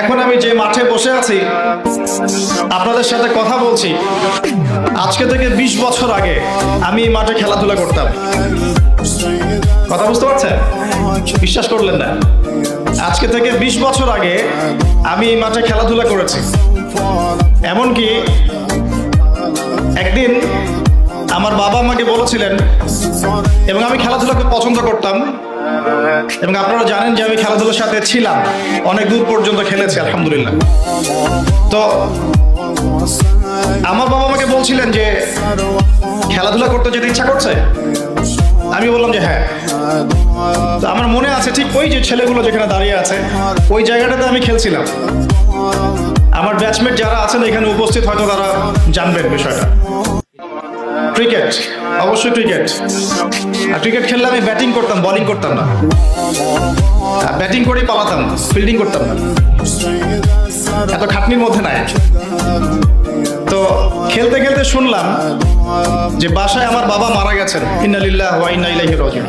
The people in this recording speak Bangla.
এখন আমি যে মাঠে বসে আছি, আপনাদের সাথে কথা বলছি। আজকে থেকে ২০ বছর আগে আমি এই মাঠে খেলাধুলা করতাম। কথা বুঝতে পারছেন? বিশ্বাস করলেন না। আজকে থেকে ২০ বছর আগে আমি এই মাঠে খেলাধুলা করেছি। এমনকি একদিন আমার বাবা আমাকে বলেছিলেন, এবং আমি খেলাধুলাকে পছন্দ করতাম এবং আপনারা জানেন যে আমি খেলাধুলার সাথে ছিলাম। অনেক দূর পর্যন্ত খেলেছি, আলহামদুলিল্লাহ। তো আমার বাবা আমাকে বলছিলেন যে, খেলাধুলা করতে যেতে ইচ্ছা করছে? আমি বললাম যে হ্যাঁ। আমার মনে আছে ঠিক ওই যে ছেলেগুলো যেখানে দাঁড়িয়ে আছে, ওই জায়গাটাতে আমি খেলছিলাম। আমার ব্যাচমেট যারা আছেন এখানে উপস্থিত, হয়তো তারা জানবেন বিষয়টা। ক্রিকেট অবশ্যই ক্রিকেট আর ক্রিকেট খেললে আমি ব্যাটিং করতাম বলিং করতাম না। ব্যাটিং করেই পালাতাম ফিল্ডিং করতাম না। এত খাটনির মধ্যে নাই। তো খেলতে খেলতে শুনলাম যে বাসায় আমার বাবা মারা গেছেন। ইন্নালিল্লাহ ওয়া ইন্না ইলাইহি রাজিউন।